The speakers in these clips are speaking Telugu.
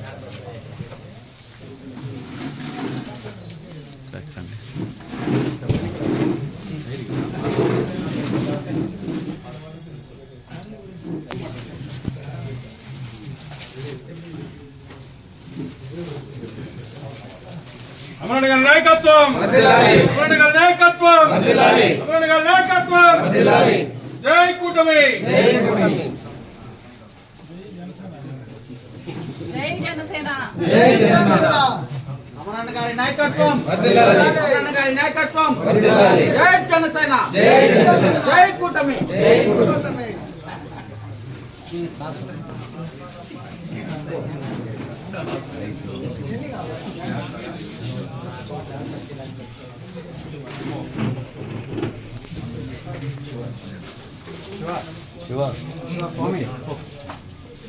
అదొక కార్యక్రమం నుండి దీన్ని పెట్టి దీన్ని పెట్టాను అమరణ గారి నాయకత్వం అమరణ గారి నాయకత్వం అమరణ గారి నాయకత్వం జై కూటమి జై జనసేన అమరన్న గారి నాయకత్వం అమరన్న గారి నాయకత్వం జై జనసేన జై కూటమి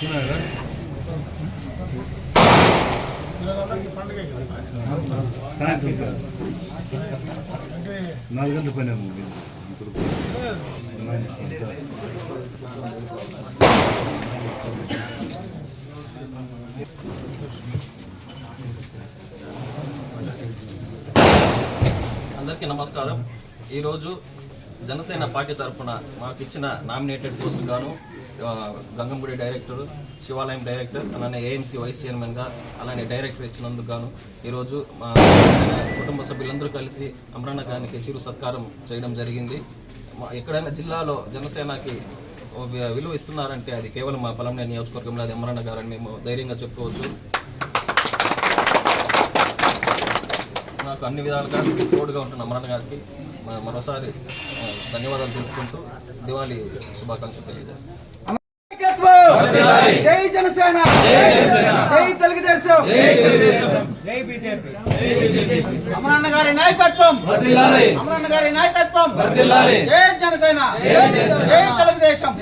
Bismillah. సాయంత్రం నాలుగు గంటల అందరికీ నమస్కారం. ఈరోజు జనసేన పార్టీ తరఫున మాకు ఇచ్చిన నామినేటెడ్ పోస్ట్ గాను గంగంగుడి డైరెక్టర్ శివాలయం డైరెక్టర్ అలానే ఏఎంసీ వైస్ చైర్మన్గా అలానే డైరెక్టర్ ఇచ్చినందుకు గాను ఈరోజు మా కుటుంబ సభ్యులందరూ కలిసి అమరణ గారికి చిరు సత్కారం చేయడం జరిగింది. ఎక్కడైనా జిల్లాలో జనసేనకి విలువ ఇస్తున్నారంటే అది కేవలం మా పలంనే నియోజకవర్గంలో అది అమరణ గారని మేము ధైర్యంగా చెప్పుకోవచ్చు. నాకు అన్ని విధాలుగా తోడుగా ఉంటున్న అమరణ గారికి మరోసారి ధన్యవాదాలు తెలుపుకుంటూ దివాళీ శుభాకాంక్షలు తెలియజేస్తాను. జై జనసేన! జై తెలుగుదేశం! అమరన్న గారి నాయకత్వం! అమరన్న గారి నాయకత్వం! జై జనసేన! జై తెలుగుదేశం!